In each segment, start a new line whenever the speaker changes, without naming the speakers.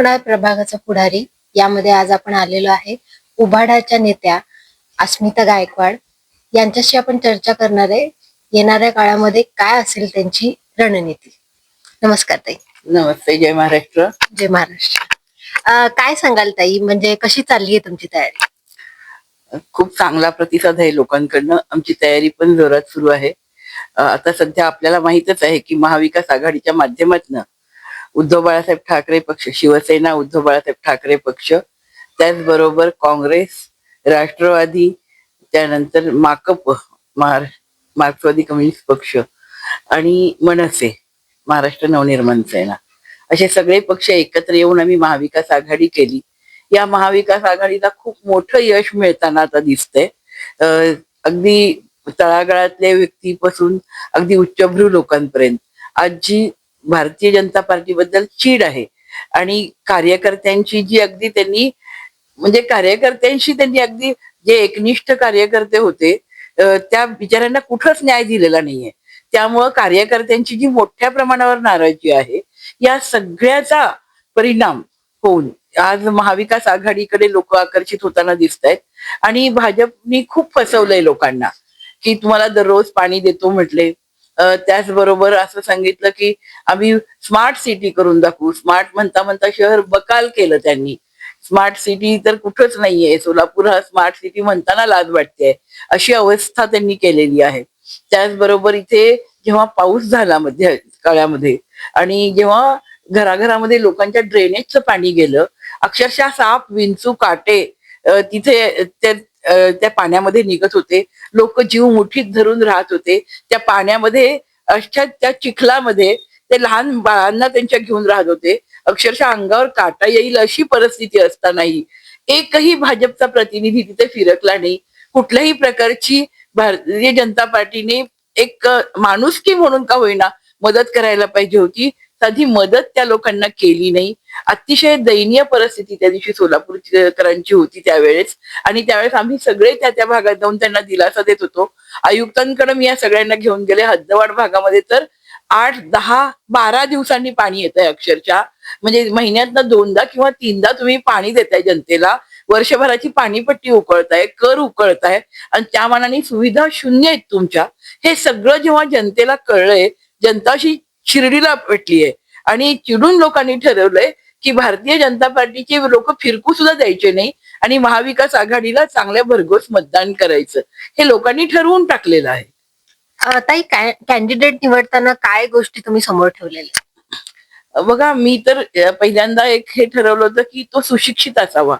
होणार प्रभागाचा पुढारी? यामध्ये आज आपण आलेलो आहे उभाडाच्या नेत्या अस्मिता गायकवाड. यांच्याशी आपण चर्चा करणार आहे. येणाऱ्या काळामध्ये काय असेल त्यांची रणनीती? नमस्कार ताई.
नमस्ते जय महाराष्ट्र.
जय महाराष्ट्र. काय सांगाल ताई? म्हणजे कशी चालली आहे तुमची तयारी?
खूप चांगला प्रतिसाद आहे लोकांकडनं. आमची तयारी पण जोरात सुरू आहे. आता सध्या आपल्याला माहितच आहे की महाविकास आघाडीच्या माध्यमातून उद्धव बाळासाहेब ठाकरे पक्ष शिवसेना उद्धव बाळासाहेब ठाकरे पक्ष. त्याचबरोबर काँग्रेस राष्ट्रवादी त्यानंतर माकप महार मार्क्सवादी कम्युनिस्ट पक्ष आणि मनसे महाराष्ट्र नवनिर्माण सेना. असे सगळे पक्ष एकत्र येऊन आम्ही महाविकास आघाडी केली. या महाविकास आघाडीला खूप मोठं यश मिळताना आता दिसतंय. अगदी तळागाळातल्या व्यक्तीपासून अगदी उच्चभ्रू लोकांपर्यंत. आज जी भारतीय जनता पार्टीबद्दल चीड आहे. आणि कार्यकर्त्यांची जी अगदी त्यांनी म्हणजे कार्यकर्त्यांशी त्यांनी अगदी जे एकनिष्ठ कार्यकर्ते होते त्या बिचाऱ्यांना कुठंच न्याय दिलेला नाहीये. त्यामुळं कार्यकर्त्यांची जी मोठ्या प्रमाणावर नाराजी आहे या सगळ्याचा परिणाम होऊन आज महाविकास आघाडीकडे लोक आकर्षित होताना दिसत आहेत आणि भाजपनी खूप फसवलंय लोकांना की तुम्हाला दररोज पाणी देतो म्हटले त्याचबरोबर असं सांगितलं की आम्ही स्मार्ट सिटी करून दाखवू. स्मार्ट म्हणता म्हणता शहर बकाल केलं त्यांनी. स्मार्ट सिटी तर कुठंच नाहीये. सोलापूर हा स्मार्ट सिटी म्हणताना लाज वाटते अशी अवस्था त्यांनी केलेली आहे. त्याचबरोबर इथे जेव्हा पाऊस झाला मध्य काळामध्ये आणि जेव्हा घराघरामध्ये लोकांच्या ड्रेनेजचं पाणी गेलं अक्षरशः साप विंचू काटे तिथे त्या पाण्यामध्ये निघत होते. लोक जीव मुठीत धरून राहत होते. त्या पाण्यामध्ये अशा त्या चिखलामध्ये ते लहान बाळांना त्यांच्या घेऊन राहत होते. अक्षरशः अंगावर काटा येईल अशी परिस्थिती असतानाही. एकही भाजपचा प्रतिनिधी तिथे फिरकला नाही. कुठल्याही प्रकारची भारतीय जनता पार्टीने एक अ, माणुसकी म्हणून का होईना मदत करायला पाहिजे होती. साधी मदत त्या लोकांना केली नाही. अतिशय दयनीय परिस्थिती त्या दिवशी सोलापूरकरांची होती त्यावेळेस. आणि त्यावेळेस आम्ही सगळे त्या त्या भागात जाऊन त्यांना दिलासा देत होतो. आयुक्तांकडे मी या सगळ्यांना घेऊन गेले. हद्दवाड भागामध्ये तर आठ दहा बारा दिवसांनी पाणी येत आहे अक्षरशः. म्हणजे महिन्यातनं दोनदा किंवा तीनदा तुम्ही पाणी देताय जनतेला. वर्षभराची पाणीपट्टी उकळताय कर उकळताय. आणि त्या मानाने सुविधा शून्य आहेत तुमच्या. हे सगळं जेव्हा जनतेला कळलंय जनताशी शिर्डीला पेटलीये. आणि चिडून लोकांनी ठरवलंय की भारतीय जनता पार्टीचे लोक फिरकू सुद्धा द्यायचे नाही आणि महाविकास आघाडीला चांगल्या भरघोस मतदान करायचं. हे लोकांनी ठरवून टाकलेलं आहे.
ताई कॅन्डिडेट निवडताना काय गोष्टी तुम्ही समोर ठेवलेल्या?
बघा मी तर पहिल्यांदा एक हे ठरवलं होतं की तो सुशिक्षित असावा.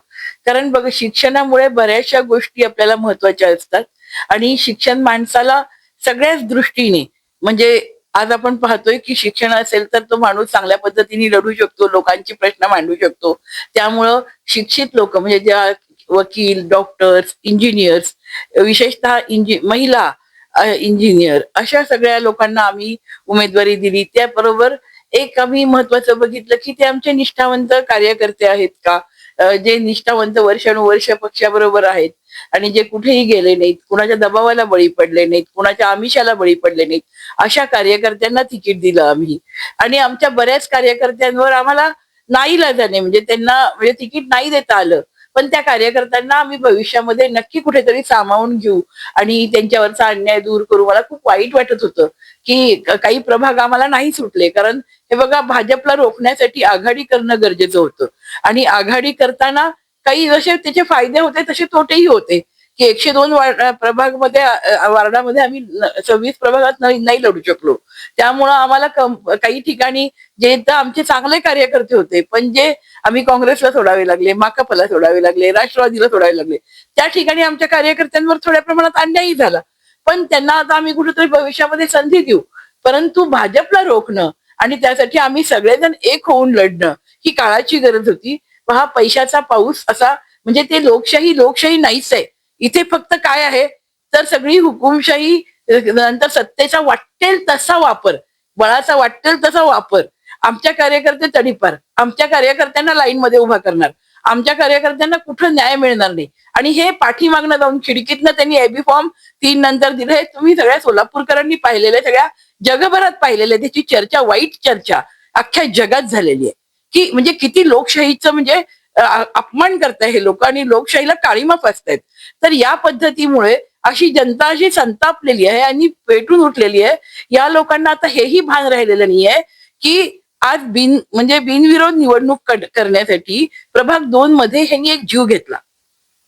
कारण बघा शिक्षणामुळे बऱ्याचशा गोष्टी आपल्याला महत्त्वाच्या असतात. आणि शिक्षण माणसाला सगळ्याच दृष्टीने म्हणजे आज आपण पाहतोय की शिक्षण असेल तर तो माणूस चांगल्या पद्धतीने लढू शकतो लोकांची प्रश्न मांडू शकतो. त्यामुळं शिक्षित लोक म्हणजे ज्या वकील डॉक्टर्स इंजिनियर्स विशेषतः इंजि महिला इंजिनियर अशा सगळ्या लोकांना आम्ही उमेदवारी दिली. त्याबरोबर एक आम्ही महत्वाचं बघितलं की ते आमचे निष्ठावंत कार्यकर्ते आहेत का? जे निष्ठावंत वर्षानुवर्ष पक्षाबरोबर आहेत आणि जे कुठेही गेले नाहीत कुणाच्या दबावाला बळी पडले नाहीत कुणाच्या आमिषाला बळी पडले नाहीत अशा कार्यकर्त्यांना तिकीट दिलं आम्ही. आणि आमच्या बऱ्याच कार्यकर्त्यांवर आम्हाला नाही लाजाने म्हणजे त्यांना म्हणजे तिकीट नाही देता आलं. पण त्या कार्यकर्त्यांना आम्ही भविष्यामध्ये नक्की कुठेतरी सामावून घेऊ. आणि त्यांच्यावरचा अन्याय दूर करू. मला खूप वाईट वाटत होतं की काही प्रभाग आम्हाला नाही सुटले. कारण हे बघा भाजपला रोखण्यासाठी आघाडी करणं गरजेचं होतं. आणि आघाडी करताना काही जसे त्याचे फायदे होते तसे तोटेही होते. की एकशे दोन प्रभागमध्ये मध्ये वार्डामध्ये आम्ही सव्वीस प्रभागात नाही लढू शकलो. त्यामुळं आम्हाला काही ठिकाणी जे तर आमचे चांगले कार्यकर्ते होते पण जे आम्ही काँग्रेसला सोडावे लागले माकपला सोडावे लागले राष्ट्रवादीला सोडावे लागले त्या ठिकाणी आमच्या कार्यकर्त्यांवर थोड्या प्रमाणात अन्यायही झाला. पण त्यांना आता आम्ही कुठेतरी भविष्यामध्ये संधी देऊ. परंतु भाजपला रोखणं आणि त्यासाठी आम्ही सगळेजण एक होऊन लढणं ही काळाची गरज होती. हा पैशाचा पाऊस असा म्हणजे ते लोकशाही लोकशाही नाहीच आहे. इथे फक्त काय आहे? तर सगळी हुकुमशाही नंतर सत्तेचा वाटेल तसा वापर बळाचा वाटेल तसा वापर. आमच्या कार्यकर्ते तडीपार आमच्या कार्यकर्त्यांना लाईनमध्ये उभा करणार. आमच्या कार्यकर्त्यांना कुठं न्याय मिळणार नाही. आणि हे पाठीमागनं जाऊन खिडकीतनं त्यांनी एबी फॉर्म तीन नंतर दिलं. हे तुम्ही सगळ्या सोलापूरकरांनी पाहिलेलं सगळ्या जगभरात पाहिलेलं त्याची चर्चा वाईट चर्चा अख्ख्या जगात झालेली आहे. की म्हणजे किती लोकशाहीचं म्हणजे अपमान करताय हे लोक आणि लोकशाहीला काळीमा फासतायत. तर या पद्धतीमुळे अशी जनता अशी संतापलेली आहे आणि पेटून उठलेली आहे या लोकांना आता हेही भान राहिलेलं नाहीये की आज बिन म्हणजे बिनविरोध निवडणूक करण्यासाठी प्रभाग दोन मध्ये ह्यांनी एक जीव घेतला.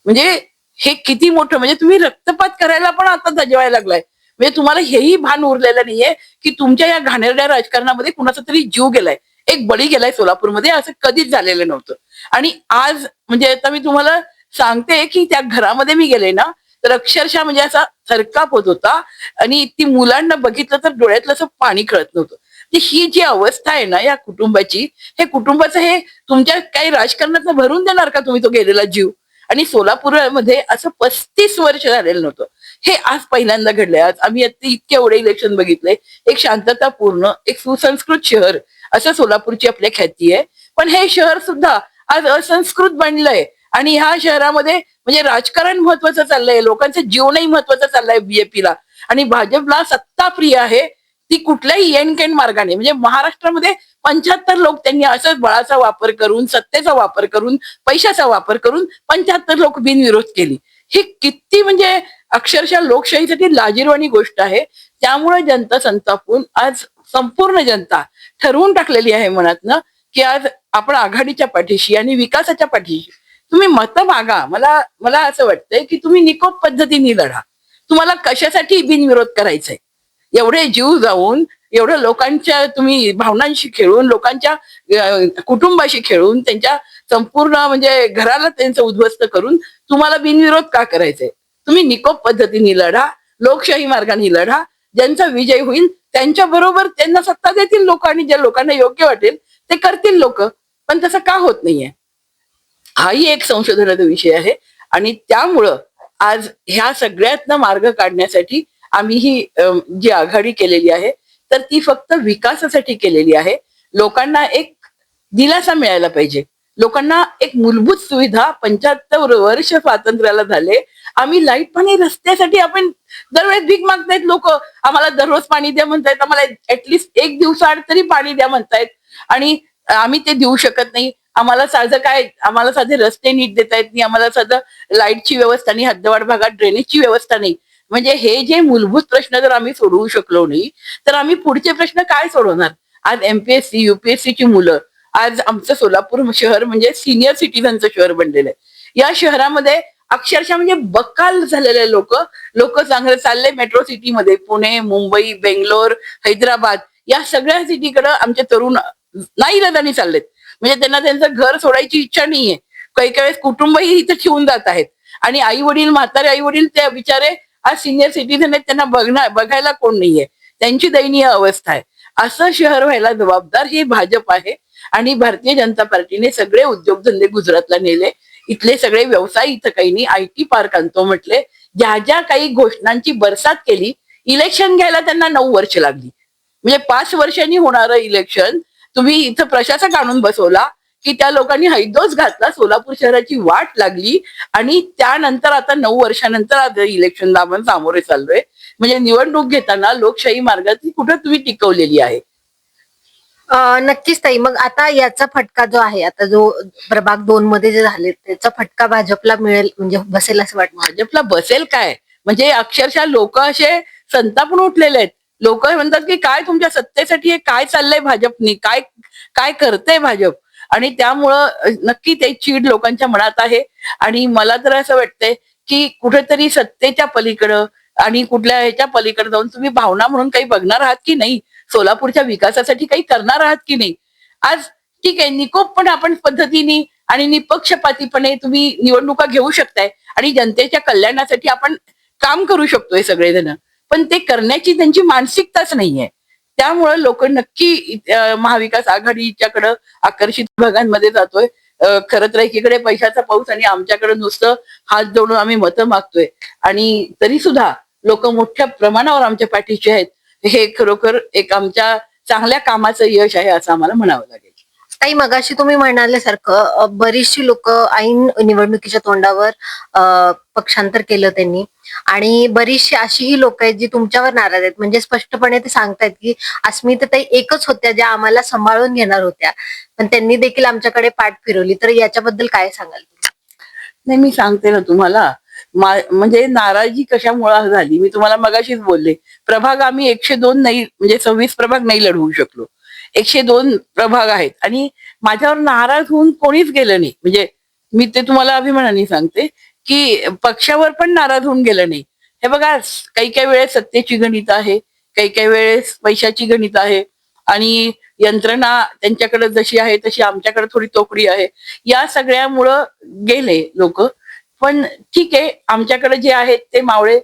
म्हणजे हे किती मोठं म्हणजे तुम्ही रक्तपात करायला पण आता दजवायला लागलाय. म्हणजे तुम्हाला हेही भान उरलेलं नाहीये की तुमच्या या घाणेरड्या राजकारणामध्ये कुणाचा तरी जीव गेलाय. एक बळी गेलाय सोलापूरमध्ये असं कधीच झालेलं नव्हतं. आणि आज म्हणजे आता मी तुम्हाला सांगते की त्या घरामध्ये मी गेले ना तर अक्षरशः म्हणजे असा थरकाप होत होता आणि ती मुलांना बघितलं तर डोळ्यातलं असं पाणी कळत नव्हतं. म्हणजे ही जी अवस्था आहे ना या कुटुंबाची हे कुटुंबाचं हे तुमच्या काही राजकारणात भरून देणार का तुम्ही तो गेलेला जीव? आणि सोलापूरमध्ये असं पस्तीस वर्ष झालेलं नव्हतं. हे आज पहिल्यांदा घडलंय. आज आम्ही आता इतके एवढे इलेक्शन बघितले. एक शांततापूर्ण एक सुसंस्कृत शहर असं सोलापूरची आपल्या ख्याती आहे. पण हे शहर सुद्धा आज असंस्कृत बनलंय. आणि ह्या शहरामध्ये म्हणजे राजकारण महत्वाचं चाललंय. लोकांचं जीवनही महत्वाचं चाललंय बीजेपीला आणि भाजपला सत्ता प्रिय आहे ती कुठल्याही एन केन मार्गाने. म्हणजे महाराष्ट्रामध्ये पंच्याहत्तर लोक त्यांनी असंच बळाचा वापर करून सत्तेचा वापर करून पैशाचा वापर करून पंच्याहत्तर लोक बिनविरोध केली. ही किती म्हणजे अक्षरशः लोकशाहीसाठी लाजीरवाणी गोष्ट आहे. त्यामुळे जनता संतापून आज संपूर्ण जनता ठरवून टाकलेली आहे मनातनं की आज आपण आघाडीच्या पाठीशी आणि विकासाच्या पाठीशी तुम्ही मतं मागा. मला मला असं वाटतंय की तुम्ही निकोप पद्धतीने लढा. तुम्हाला कशासाठी बिनविरोध करायचंय? एवढे जीव जाऊन एवढं लोकांच्या तुम्ही भावनांशी खेळून लोकांच्या कुटुंबाशी खेळून त्यांच्या संपूर्ण म्हणजे घराला त्यांचं उद्ध्वस्त करून तुम्हाला बिनविरोध का करायचंय? तुम्ही निकोप पद्धतीने लढा लोकशाही मार्गाने लढा. ज्यांचा विजय होईल त्यांच्या बरोबर त्यांना सत्ता देतील लोक आणि ज्या लोकांना योग्य वाटेल ते करतील लोक. पण तसं का होत नाहीये? हाही एक संशोधनाचा विषय आहे आणि त्यामुळं आज ह्या सगळ्यातनं मार्ग काढण्यासाठी आम्ही ही जी आघाडी केलेली आहे तर ती फक्त विकासासाठी केलेली आहे. लोकांना एक दिलासा मिळायला पाहिजे. लोकांना एक मूलभूत सुविधा पंच्याहत्तर वर्ष स्वातंत्र्याला झाले. आम्ही लाइट पाणी रस्त्यासाठी आपण दरवेळेस भीक मागतायत लोक. आम्हाला दररोज पाणी द्या म्हणतायत. आम्हाला ऍटलिस्ट एक दिवसाआड तरी पाणी द्या म्हणतायत. आणि आम्ही ते देऊ शकत नाही. आम्हाला साधं काय आम्हाला साधे रस्ते नीट देता येत नाही. आम्हाला साधं लाईटची व्यवस्था नाही हद्दवाड भागात ड्रेनेजची व्यवस्था नाही. म्हणजे हे जे मूलभूत प्रश्न जर आम्ही सोडवू शकलो नाही तर आम्ही पुढचे प्रश्न काय सोडवणार? आज एमपीएससी युपीएससीची मुलं आज आमचं सोलापूर शहर म्हणजे सिनियर सिटीजनचं शहर बनलेलं आहे. या शहरामध्ये अक्षरशः म्हणजे बक्काल झालेले लोक लोक चांगले चालले मेट्रो सिटीमध्ये पुणे मुंबई बेंगलोर हैदराबाद या सगळ्या सिटीकडे आमचे तरुण नाही रदानी चाललेत. म्हणजे त्यांना त्यांचं घर सोडायची इच्छा नाहीये. काही काही वेळेस कुटुंबही इथं ठेवून जात आहेत. आणि आई वडील म्हातारे आई वडील ते बिचारे आज सिनियर सिटीझन आहेत त्यांना बघणार बघायला कोण नाहीये. त्यांची दयनीय अवस्था आहे. असं शहर व्हायला जबाबदार हे भाजप आहे. आणि भारतीय जनता पार्टीने सगळे उद्योगधंदे गुजरातला नेले. इथले सगळे व्यवसाय इथं काही नाही. आय टी पार्क आणतो म्हटले. ज्या ज्या काही घोषणांची बरसात केली इलेक्शन घ्यायला त्यांना नऊ वर्ष लागली. म्हणजे पाच वर्षांनी होणारं इलेक्शन तुम्ही इथं प्रशासक आणून बसवला की त्या लोकांनी हैदोस घातला सोलापूर शहराची वाट लागली आणि त्यानंतर आता नऊ वर्षानंतर आता इलेक्शनला आपण सामोरे चाललोय. म्हणजे निवडणूक घेताना लोकशाही मार्गात कुठं तुम्ही टिकवलेली आहे?
नक्कीच ताई. मग आता याचा फटका जो आहे आता जो प्रभाग दोन मध्ये जे झाले त्याचा फटका भाजपला मिळेल म्हणजे बसेल असं वाटतं.
भाजपला बसेल काय? म्हणजे अक्षरशः लोक असे संतापून उठलेले आहेत. लोक म्हणतात की काय तुमच्या सत्तेसाठी हे काय चाललंय भाजपनी? काय काय करतंय भाजप? आणि त्यामुळं नक्की ते चीड लोकांच्या मनात आहे. आणि मला तर असं वाटतंय की कुठेतरी सत्तेच्या पलीकडं आणि कुठल्या ह्याच्या पलीकडे जाऊन तुम्ही भावना म्हणून काही बघणार आहात की नाही? सोलापूरच्या विकासासाठी काही करणार आहात की नाही? आज ठीक आहे निकोपपण आपण पद्धतीने आणि निपक्षपातीपणे तुम्ही निवडणुका घेऊ शकताय आणि जनतेच्या कल्याणासाठी आपण काम करू शकतोय सगळेजण. पण ते करण्याची त्यांची मानसिकताच नाहीये. त्यामुळं लोक नक्की महाविकास आघाडीच्याकडं आकर्षित भागांमध्ये जातोय. खरं तर एकीकडे पैशाचा पाऊस आणि आमच्याकडे नुसतं हात जोडून आम्ही मतं मागतोय. आणि तरी सुद्धा लोक मोठ्या प्रमाणावर आमच्या पाठीचे आहेत. हे खरोखर एक आमच्या चांगल्या कामाचं यश आहे असं आम्हाला म्हणावं लागेल.
ताई मगाशी तुम्ही म्हणाल्यासारखं बरीचशी लोक ऐन निवडणुकीच्या तोंडावर पक्षांतर केलं त्यांनी. आणि बरीचशी अशीही लोक आहेत जी तुमच्यावर नाराज आहेत. म्हणजे स्पष्टपणे ते सांगतायत की अस्मिताताई एकच होत्या ज्या आम्हाला सांभाळून घेणार होत्या. पण त्यांनी देखील आमच्याकडे पाठ फिरवली. तर याच्याबद्दल काय सांगाल
नाही मी सांगते ना तुम्हाला. म्हणजे नाराजी कशामुळे झाली? मी तुम्हाला मगाशीच बोलले. प्रभाग आम्ही एकशे दोन नाही म्हणजे सव्वीस प्रभाग नाही लढवू शकलो. एकशे दोन प्रभाग आहेत. आणि माझ्यावर नाराज होऊन कोणीच गेलं नाही. म्हणजे मी ते तुम्हाला अभिमानाने सांगते की पक्षावर पण नाराज होऊन गेलं नाही. हे बघा काही काही वेळेस सत्तेची गणित आहे काही काही वेळेस पैशाची गणित आहे. आणि यंत्रणा त्यांच्याकडे जशी आहे तशी आमच्याकडे थोडी तोकडी आहे. या सगळ्यामुळं गेले लोक. पण ठीक आहे आमच्याकडे जे आहेत ते मावळे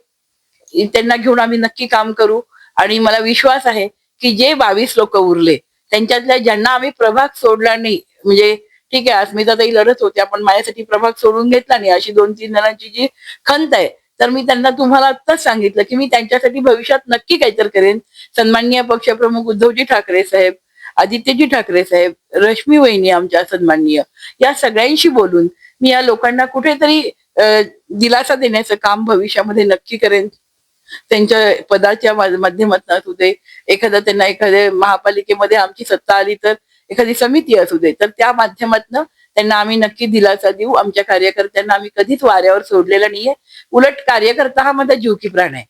त्यांना घेऊन आम्ही नक्की काम करू. आणि मला विश्वास आहे की जे बावीस लोक उरले त्यांच्यातल्या ज्यांना आम्ही प्रभाग सोडला नाही म्हणजे ठीक आहे अस्मिताताई लढत होत्या पण माझ्यासाठी प्रभाग सोडून घेतला नाही अशी दोन तीन जणांची जी खंत आहे तर मी त्यांना तुम्हाला आत्ताच सांगितलं की मी त्यांच्यासाठी भविष्यात नक्की काहीतरी करेन. सन्माननीय पक्षप्रमुख उद्धवजी ठाकरे साहेब आदित्यजी ठाकरे साहेब रश्मी वहिनी आमच्या सन्माननीय या सगळ्यांशी बोलून मी या लोकांना कुठेतरी दिलासा देण्याचं काम भविष्यामध्ये नक्की करेन. त्यांच्या पदाच्या माध्यमातून असू दे एखादा त्यांना एखाद्या महापालिकेमध्ये आमची सत्ता आली तर एखादी समिती असू दे तर त्या माध्यमातून त्यांना आम्ही नक्की दिलासा देऊ. आमच्या कार्यकर्त्यांना आम्ही कधीच वाऱ्यावर सोडलेला नाहीये. उलट कार्यकर्ता हा माझा जीव की प्राण आहे.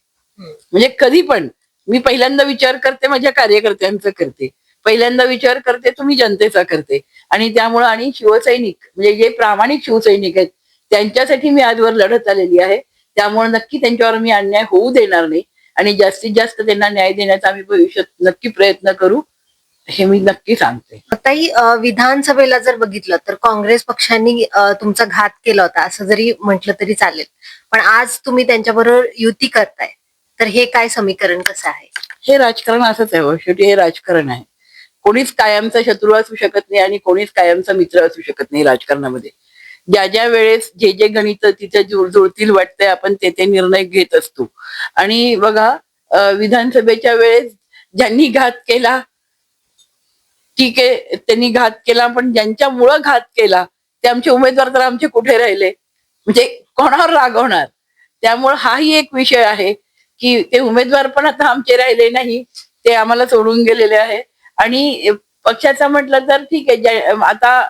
म्हणजे कधी पण मी पहिल्यांदा विचार करते माझ्या कार्यकर्त्यांचा करते. पहिल्यांदा विचार करते तुम्ही जनतेचा करते. आणि त्यामुळं आणि शिवसैनिक म्हणजे जे प्रामाणिक शिवसैनिक आहेत त्यांच्यासाठी मी आजवर लढत आलेली आहे. त्यामुळे नक्की त्यांच्यावर मी अन्याय होऊ देणार नाही. आणि जास्तीत जास्त त्यांना न्याय देण्याचा आम्ही भविष्यात नक्की प्रयत्न करू हे मी नक्की सांगते.
अ, विधानसभेला जर बघितलं तर काँग्रेस पक्षांनी तुमचा घात केला होता असं जरी म्हटलं तरी चालेल. पण आज तुम्ही त्यांच्याबरोबर युती करताय. तर हे काय समीकरण कसं आहे?
हे राजकारण असंच आहे. शेवटी हे राजकारण आहे. कोणीच कायमचा शत्रू असू शकत नाही आणि कोणीच कायमचा मित्र असू शकत नाही राजकारणामध्ये. ज्या ज्या वेळेस जे जे गणित तिथे जुळतील वाटतंय आपण ते ते निर्णय घेत असतो. आणि बघा विधानसभेच्या वेळेस ज्यांनी घात केला ठीक आहे त्यांनी घात केला पण ज्यांच्यामुळं घात केला ते आमचे उमेदवार तर आमचे कुठे राहिले? म्हणजे कोणावर रागवणार त्यामुळं हाही एक विषय आहे की ते उमेदवार पण आता आमचे राहिले नाही ते आम्हाला सोडून गेलेले आहे. आणि पक्षाचा म्हटलं तर ठीक आहे आता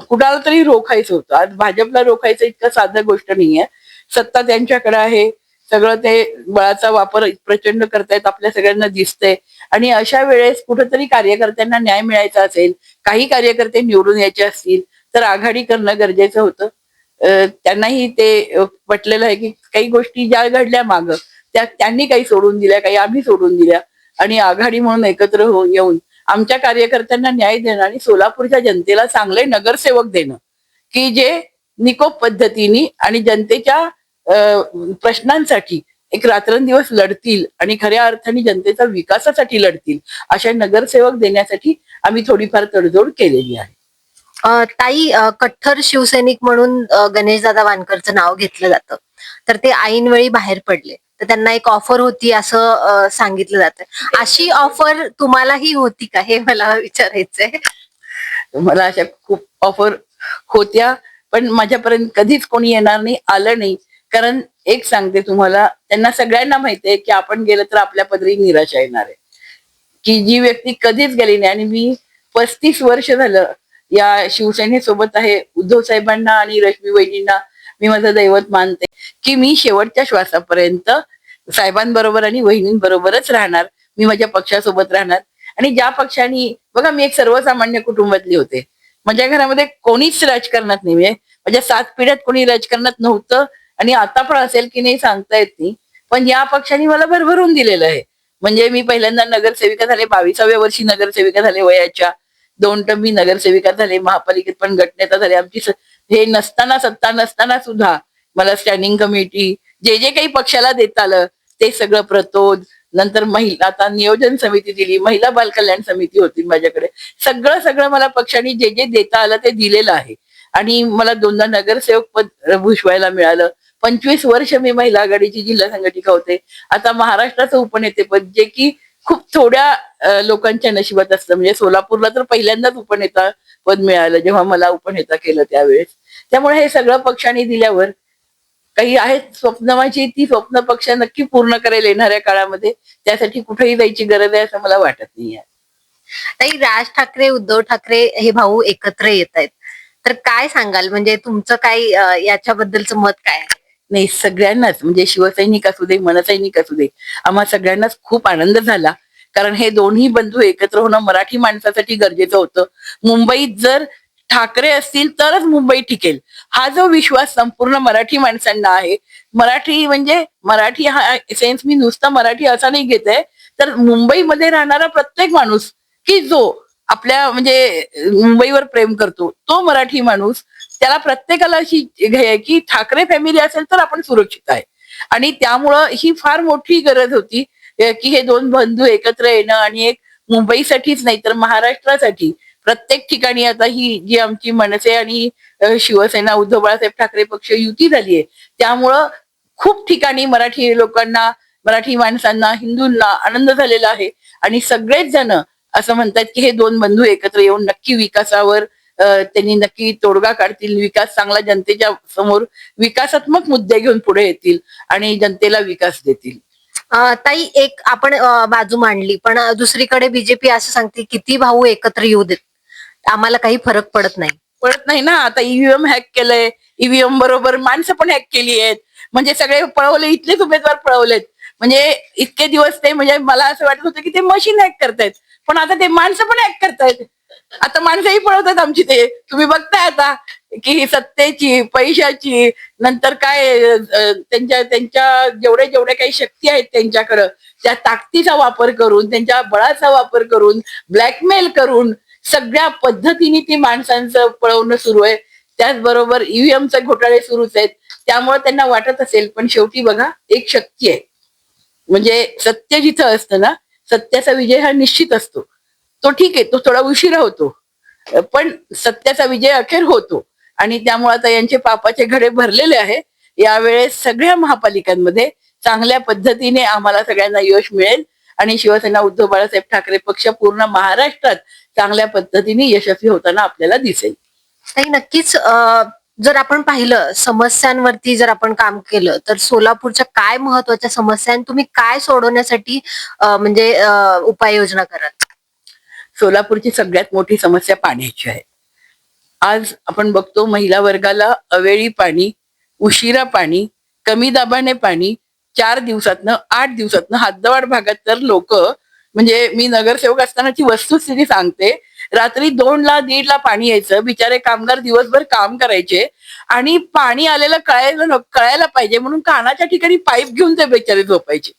कुणाला तरी रोखायचं होतं. आज भाजपला रोखायचं इतकं साधं गोष्ट नाहीये. सत्ता त्यांच्याकडे आहे. सगळं ते बळाचा वापर प्रचंड करतायत आपल्या सगळ्यांना दिसतंय. आणि अशा वेळेस कुठेतरी कार्यकर्त्यांना न्याय मिळायचा असेल काही कार्यकर्ते निवडून यायचे असतील तर आघाडी करणं गरजेचं होतं. त्यांनाही ते पटलेलं आहे की काही गोष्टी ज्या घडल्या माग त्या त्यांनी काही सोडून दिल्या काही आम्ही सोडून दिल्या. आणि आघाडी म्हणून एकत्र होऊन येऊन आमच्या कार्यकर्त्यांना न्याय देणं आणि सोलापूरच्या जनतेला चांगले नगरसेवक देणं. की जे निकोप पद्धतीने आणि जनतेच्या प्रश्नांसाठी एक रात्रंदिवस लढतील आणि खऱ्या अर्थाने जनतेचा विकासासाठी लढतील अशा नगरसेवक देण्यासाठी आम्ही थोडीफार तडजोड केलेली आहे.
ताई अ, कट्टर शिवसैनिक म्हणून गणेश गणेशदादा वानकरचं नाव घेतलं जातं. तर ते ऐनवेळी बाहेर पडले. तर त्यांना एक ऑफर होती असं सांगितलं जातं. अशी ऑफर तुम्हालाही होती का? हे मला विचारायचंय.
मला अशा खूप ऑफर होत्या पण माझ्यापर्यंत कधीच कोणी येणार नाही आलं नाही. कारण एक सांगते तुम्हाला त्यांना सगळ्यांना माहितीये की आपण गेलं तर आपल्या पदरी निराशा येणार आहे. की जी व्यक्ती कधीच गेली नाही आणि मी पस्तीस वर्ष झालं या शिवसेनेसोबत आहे उद्धव साहेबांना आणि रश्मी वहिनींना मी माझं दैवत मानते की मी शेवटच्या श्वासापर्यंत साहेबांबरोबर आणि वहिनींबरोबरच राहणार. मी माझ्या पक्षासोबत राहणार. आणि ज्या पक्षांनी बघा मी एक सर्वसामान्य कुटुंबातली होते. माझ्या घरामध्ये कोणीच राजकारणात नाही. म्हणजे माझ्या सात पिढ्यात कोणी राजकारणात नव्हतं आणि आता पण असेल की नाही सांगता येत नाही. पण या पक्षाने मला भरभरून दिलेलं आहे. म्हणजे मी पहिल्यांदा नगरसेविका झाले बावीसाव्या वर्षी नगरसेविका झाले वयाच्या. दोन टम मी नगरसेविका झाले महापालिकेत पण गटनेता झाले. आमची हे नसताना सत्ता नसताना सुद्धा मला स्टँडिंग कमिटी जे जे काही पक्षाला देता आलं ते सगळं प्रतोद नंतर महिला आता नियोजन समिती दिली महिला बालकल्याण समिती होती माझ्याकडे. सगळं सगळं मला पक्षाने जे जे देता आलं ते दिलेलं आहे. आणि मला दोनदा नगरसेवक पद भूषवायला मिळालं. पंचवीस वर्ष मी महिला आघाडीची जिल्हा संघटिका होते. आता महाराष्ट्राचं उपनेतेपद जे की खूप थोड्या लोकांच्या नशिबात असतं. म्हणजे सोलापूरला तर पहिल्यांदाच उपनेता पद मिळालं जेव्हा मला उपनेता केलं त्यावेळेस. त्यामुळे हे सगळं पक्षाने दिल्यावर काही आहेत स्वप्न माझी ती स्वप्न पक्ष नक्की पूर्ण करेल येणाऱ्या काळामध्ये. त्यासाठी कुठेही जायची गरज आहे असं मला वाटत नाही
ताई राज ठाकरे उद्धव ठाकरे हे भाऊ एकत्र येत आहेत तर काय सांगाल? म्हणजे तुमचं काय याच्याबद्दलचं मत काय आहे?
नाही सगळ्यांनाच म्हणजे शिवसैनिक असू दे मनसैनिक असू दे आम्हा सगळ्यांनाच खूप आनंद झाला. कारण हे दोन्ही बंधू एकत्र होणं मराठी माणसासाठी गरजेचं होतं. मुंबईत जर ठाकरे असतील तरच मुंबई टिकेल. हा जो विश्वास संपूर्ण मराठी माणसांना आहे. मराठी म्हणजे मराठी हा सेन्स मी नुसता मराठी असा नाही घेत आहे. तर मुंबईमध्ये राहणारा प्रत्येक माणूस की जो आपल्या म्हणजे मुंबईवर प्रेम करतो तो मराठी माणूस त्याला प्रत्येकाला अशी हे की ठाकरे फॅमिली असेल तर आपण सुरक्षित आहे. आणि त्यामुळं ही फार मोठी गरज होती की हे दोन बंधू एकत्र येणं आणि एक मुंबईसाठीच नाही तर महाराष्ट्रासाठी प्रत्येक ठिकाणी आता ही जी आमची मनसे आणि शिवसेना उद्धव बाळासाहेब ठाकरे पक्ष युती झाली आहे त्यामुळं खूप ठिकाणी मराठी लोकांना मराठी माणसांना हिंदूंना आनंद झालेला आहे. आणि सगळेच जण असं म्हणतात की हे दोन बंधू एकत्र येऊन नक्की विकासावर त्यांनी नक्की तोडगा काढतील विकास चांगला जनतेच्या समोर विकासात्मक मुद्दे घेऊन पुढे येतील आणि जनतेला विकास देतील.
ताई एक आपण बाजू मांडली पण दुसरीकडे बीजेपी असं सांगते किती भाऊ एकत्र येऊ देत? आम्हाला काही फरक पडत नाही.
पडत नाही ना? आता ईव्हीएम हॅक केलंय. ईव्हीएम बरोबर माणसं पण हॅक केली आहेत. म्हणजे सगळे पळवले इथलेच उमेदवार पळवलेत. म्हणजे इतके दिवस ते म्हणजे मला असं वाटत होतं की ते मशीन हॅक करतायत. पण आता ते माणसं पण हॅक करतायत. आता माणसंही पळवतात आमची ते. तुम्ही बघताय आता की सत्तेची पैशाची नंतर काय त्यांच्या त्यांच्या जेवढे जेवढे काही शक्ती आहेत त्यांच्याकडं त्या ताकदीचा वापर करून त्यांच्या बळाचा वापर करून ब्लॅकमेल करून सगळ्या पद्धतीने ती माणसांचं पळवणं सुरू आहे. त्याचबरोबर ईव्हीएमचे घोटाळे सुरूच आहेत. त्यामुळे त्यांना वाटत असेल पण शेवटी बघा एक शक्ती आहे. म्हणजे सत्य जिथं असतं ना सत्याचा विजय हा निश्चित असतो. तो ठीक आहे तो थोडा उशिरा होतो. पण सत्याचा विजय अखेर होतो. आणि त्यामुळे आता यांचे पापाचे घडे भरलेले आहे. यावेळेस सगळ्या महापालिकांमध्ये चांगल्या पद्धतीने आम्हाला सगळ्यांना यश मिळेल. आणि शिवसेना उद्धव बाळासाहेब ठाकरे पक्ष पूर्ण महाराष्ट्रात चांगल्या पद्धतीने यशस्वी होताना आपल्याला दिसेल.
नाही नक्कीच जर आपण पाहिलं समस्यांवरती जर आपण काम केलं तर सोलापूरच्या काय महत्त्वाच्या समस्या तुम्ही काय सोडवण्यासाठी म्हणजे उपाययोजना कराल?
सोलापूरची सगळ्यात मोठी समस्या पाण्याची आहे. आज आपण बघतो महिला वर्गाला अवेळी पाणी उशिरा पाणी कमी दाबाने पाणी चार दिवसातनं आठ दिवसातनं हद्दवाड भागात तर लोक म्हणजे मी नगरसेवक असतानाची वस्तुस्थिती सांगते रात्री दोनला दीडला पाणी यायचं बिचारे कामगार दिवसभर काम करायचे आणि पाणी आलेलं कळायला कळायला पाहिजे म्हणून कानाच्या ठिकाणी पाईप घेऊन ते बिचारे झोपायचे.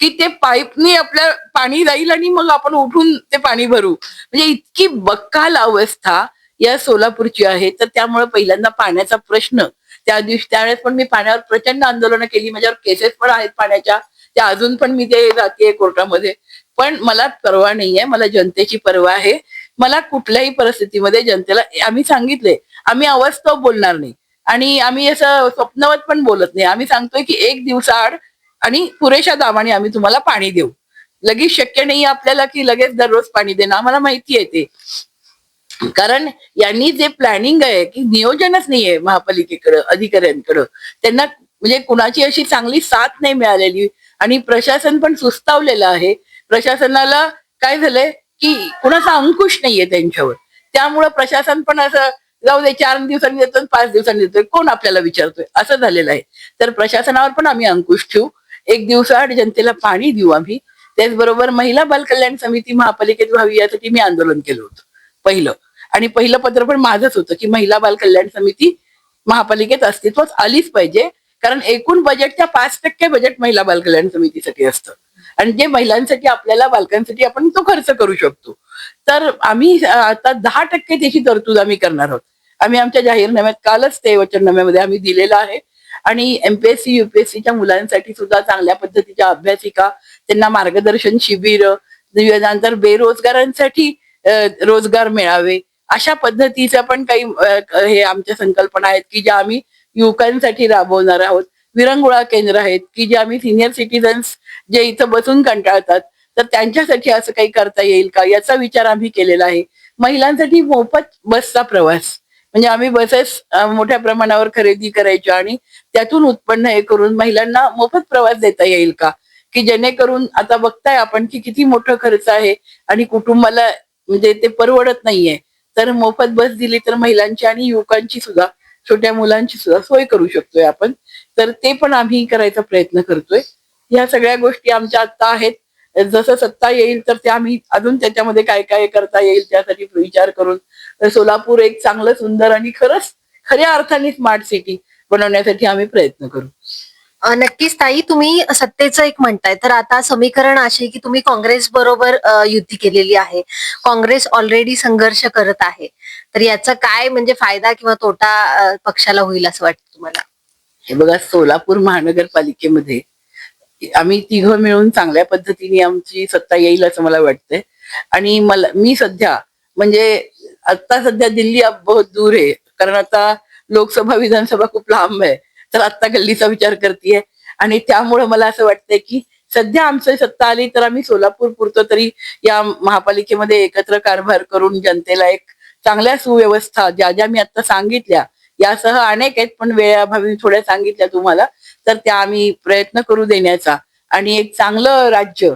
की ते पाईपनी आपल्या पाणी जाईल आणि मग आपण उठून ते पाणी भरू. म्हणजे इतकी बक्काल अवस्था या सोलापूरची आहे. तर त्यामुळे पहिल्यांदा पाण्याचा प्रश्न त्या दिवशी त्यावेळेस पण मी पाण्यावर प्रचंड आंदोलनं केली. माझ्यावर केसेस पण आहेत पाण्याच्या. त्या अजून पण मी ते जाते कोर्टामध्ये. पण मला परवा नाहीये. मला जनतेची परवा आहे. मला कुठल्याही परिस्थितीमध्ये जनतेला आम्ही सांगितले आम्ही अवास्तव बोलणार नाही. आणि आम्ही असं स्वप्नवत पण बोलत नाही. आम्ही सांगतोय की एक दिवसाआड आणि पुरेशा दाबाने आम्ही तुम्हाला पाणी देऊ. लगेच शक्य नाही आपल्याला की लगेच दररोज पाणी देणं आम्हाला माहिती आहे ते. कारण यांनी जे प्लॅनिंग आहे की नियोजनच नाहीये महापालिकेकडं अधिकाऱ्यांकडं. त्यांना म्हणजे कुणाची अशी चांगली साथ नाही मिळालेली आणि प्रशासन पण सुस्तावलेलं आहे. प्रशासनाला काय झालंय की कुणाचा अंकुश नाहीये त्यांच्यावर. त्यामुळं प्रशासन पण असं जाऊ दे चार दिवसांनी देतोय पाच दिवसांनी देतोय. कोण आपल्याला विचारतोय? असं झालेलं आहे. तर प्रशासनावर पण आम्ही अंकुश ठेवू. एक दिवसाआड जनतेला पाणी देऊ आम्ही. त्याचबरोबर महिला बालकल्याण समिती महापालिकेत व्हावी यासाठी मी आंदोलन केलं होतं पहिलं. आणि पहिलं पत्र पण माझंच होतं की महिला बालकल्याण समिती महापालिकेत अस्तित्वात आलीच पाहिजे कारण एकूण बजेटच्या पाच टक्के बजेट महिला बालकल्याण समितीसाठी असतं. आणि जे महिलांसाठी आपल्याला बालकांसाठी आपण तो खर्च करू शकतो. तर आम्ही आता दहा टक्के त्याची तरतूद आम्ही करणार आहोत. आम्ही आमच्या जाहीरनाम्यात कालच ते वचननाम्यामध्ये आम्ही दिलेलं आहे. आणि एमपीएससी युपीएससीच्या मुलांसाठी सुद्धा चांगल्या पद्धतीच्या अभ्यासिका त्यांना मार्गदर्शन शिबिर नंतर बेरोजगारांसाठी रोजगार मिळावे. अशा पद्धतीच्या पण काही हे आमच्या संकल्पना आहेत की ज्या आम्ही युवकांसाठी राबवणार आहोत. विरंगुळा केंद्र आहेत की जे आम्ही सिनियर सिटीजन्स जे इथं बसून कंटाळतात तर त्यांच्यासाठी असं काही करता येईल का? याचा विचार आम्ही केलेला आहे. महिलांसाठी मोफत बसचा प्रवास. म्हणजे आम्ही बसेस मोठ्या प्रमाणावर खरेदी करायचो आणि त्यातून उत्पन्न हे करून महिलांना मोफत प्रवास देता येईल का? की जेणेकरून आता बघताय आपण की किती मोठं खर्च आहे आणि कुटुंबाला म्हणजे ते परवडत नाहीये. तर मोफत बस दिली तर महिलांची आणि युवकांची सुद्धा छोट्या मुलांची सुद्धा सोय करू शकतोय आपण. तर ते पण आम्ही करायचा प्रयत्न करतोय. ह्या सगळ्या गोष्टी आमच्या आता आहेत. जसं सत्ता येईल तर ते आम्ही अजून त्याच्यामध्ये काय काय करता येईल त्यासाठी विचार करून तर सोलापूर एक चांगलं सुंदर आणि खरंच खऱ्या अर्थाने स्मार्ट सिटी बनवण्यासाठी आम्ही प्रयत्न करू.
नक्कीच ताई तुम्ही सत्तेचं एक म्हणताय. तर आता समीकरण असे की तुम्ही काँग्रेस बरोबर युती केलेली आहे. काँग्रेस ऑलरेडी संघर्ष करत आहे. तर याचा काय म्हणजे फायदा किंवा तोटा पक्षाला होईल असं वाटतं तुम्हाला?
हे बघा सोलापूर महानगरपालिकेमध्ये आम्ही तिघं मिळून चांगल्या पद्धतीने आमची सत्ता येईल असं मला वाटतंय. आणि मला मी सध्या म्हणजे आता सध्या दिल्ली अब बहुत दूर आहे कारण आता लोकसभा विधानसभा खूप लांब आहे तर आता गल्लीचा विचार करते आणि त्यामुळं मला असं वाटतंय की सध्या आमची सत्ता आली तर आम्ही सोलापूर पुरतो तरी या महापालिकेमध्ये एकत्र कारभार करून जनतेला एक चांगल्या सुव्यवस्था ज्या ज्या मी आता सांगितल्या यासह अनेक आहेत पण वेळाभावी थोड्या सांगितल्या तुम्हाला तर त्या आम्ही प्रयत्न करू देण्याचा. आणि एक चांगलं राज्य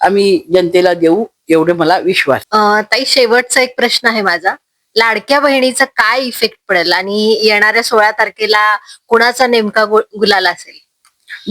आम्ही जनतेला देऊ. एवढं मला विश्वास.
ताई शेवटचा एक प्रश्न आहे माझा. लाडक्या बहिणीचा काय इफेक्ट पडेल? आणि येणाऱ्या सोळा तारखेला कुणाचा नेमका गुलाल असेल?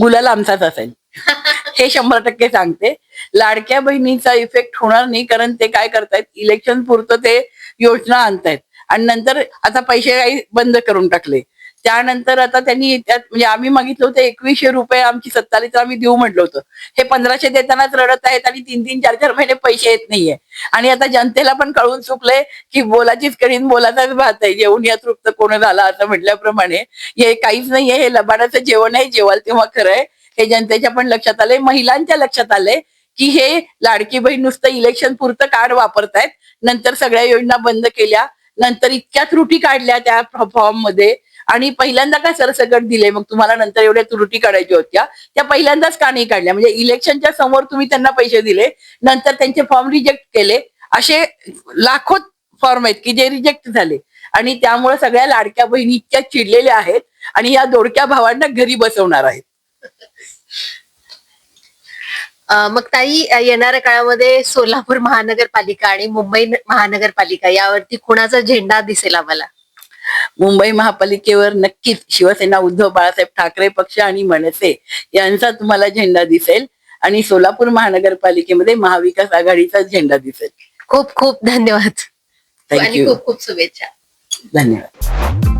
गुलाल आमचाच असेल. हे शंभर टक्के सांगते. लाडक्या बहिणीचा इफेक्ट होणार नाही कारण ते काय करतायत? इलेक्शन पुरतं ते योजना आणतायत. आणि नंतर आता पैसे काही बंद करून टाकले. त्यानंतर आता त्यांनी त्यात म्हणजे आम्ही मागितलं होतं एकवीसशे रुपये आमची सत्ता तर आम्ही देऊ म्हटलं होतं. हे पंधराशे देतानाच रडत आहेत आणि तीन तीन चार चार महिने पैसे येत नाहीये. आणि आता जनतेला पण कळून चुकलंय की बोलाचीच करीन बोलाचाच भात आहे जेवून या तृप्त कोण झाला असं म्हटल्याप्रमाणे. हे काहीच नाहीये हे लबाडाचं जेवण आहे जेवाल तेव्हा खरं आहे हे जनतेच्या पण लक्षात आलंय महिलांच्या लक्षात आलंय की हे लाडकी बहीण नुसतं इलेक्शन पुरतं कार्ड वापरतायत. नंतर सगळ्या योजना बंद केल्या. नंतर इतक्या त्रुटी काढल्या त्या फॉर्ममध्ये. आणि पहिल्यांदा काय सरसकट दिले मग तुम्हाला नंतर एवढ्या त्रुटी काढायच्या होत्या. त्या पहिल्यांदाच का नाही काढल्या? म्हणजे इलेक्शनच्या समोर तुम्ही त्यांना पैसे दिले नंतर त्यांचे फॉर्म रिजेक्ट केले. असे लाखो फॉर्म आहेत की जे रिजेक्ट झाले. आणि त्यामुळे सगळ्या लाडक्या बहिणी इतक्या चिडलेल्या आहेत आणि या दोडक्या भावांना घरी बसवणार आहेत.
मग ताई येणाऱ्या काळामध्ये सोलापूर महानगरपालिका आणि मुंबई महानगरपालिका यावरती कुणाचा झेंडा दिसेल आम्हाला?
मुंबई महापालिकेवर नक्कीच शिवसेना उद्धव बाळासाहेब ठाकरे पक्ष आणि मनसे यांचा तुम्हाला झेंडा दिसेल. आणि सोलापूर महानगरपालिकेमध्ये महाविकास आघाडीचा झेंडा दिसेल.
खूप खूप धन्यवाद. आणि
थँक्यू
खूप खूप शुभेच्छा.
धन्यवाद.